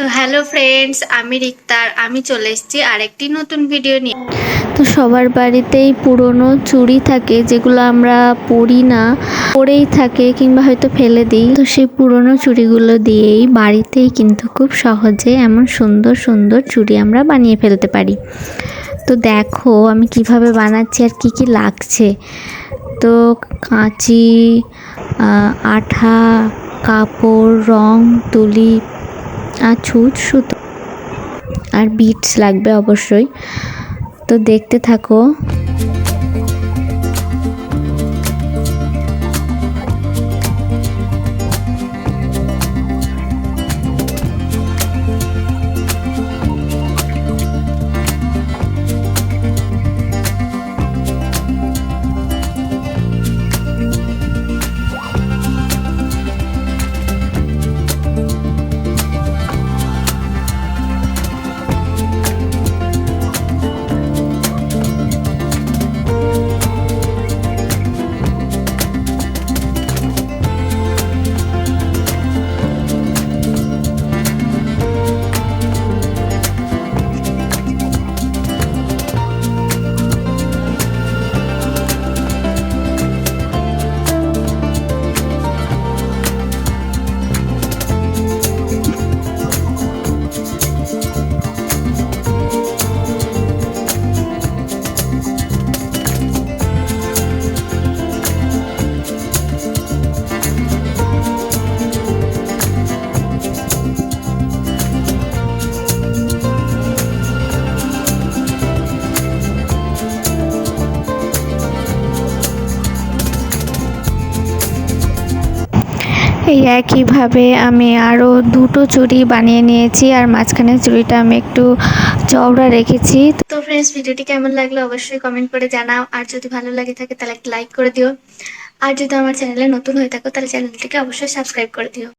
তো hello friends, আমি রিক্তার আমি চলে এসেছি আরেকটি নতুন ভিডিও নিয়ে। তো সবার বাড়িতেই পুরনো চুড়ি থাকে, যেগুলো আমরা পরি না, পরেই থাকে কিংবা হয়তো ফেলে দিই। তো সেই পুরনো চুড়িগুলো দিয়েই বাড়িতেই কিন্তু খুব সহজে এমন সুন্দর সুন্দর চুড়ি আমরা বানিয়ে ফেলতে পারি। তো দেখো আমি কীভাবে বানাচ্ছি আর কি কি লাগছে। তো কাঁচি আঠা, কাপড়, রং, তুলি আর ছুঁচ সুতো। আর বিটস লাগবে অবশ্যই। তো দেখতে থাকো। এই একইভাবে আমি আরও দুটো চুড়ি বানিয়ে নিয়েছি আর মাঝখানের চুড়িটা আমি একটু চওড়া রেখেছি। তো ফ্রেন্ডস ভিডিওটি কেমন লাগল অবশ্যই কমেন্ট করে জানাও। আর যদি ভালো লাগে থাকে, তাহলে একটা লাইক করে দিও। আর যদি আমার চ্যানেলে নতুন হয়ে থাকো, তাহলে চ্যানেলটিকে অবশ্যই সাবস্ক্রাইব করে দিও।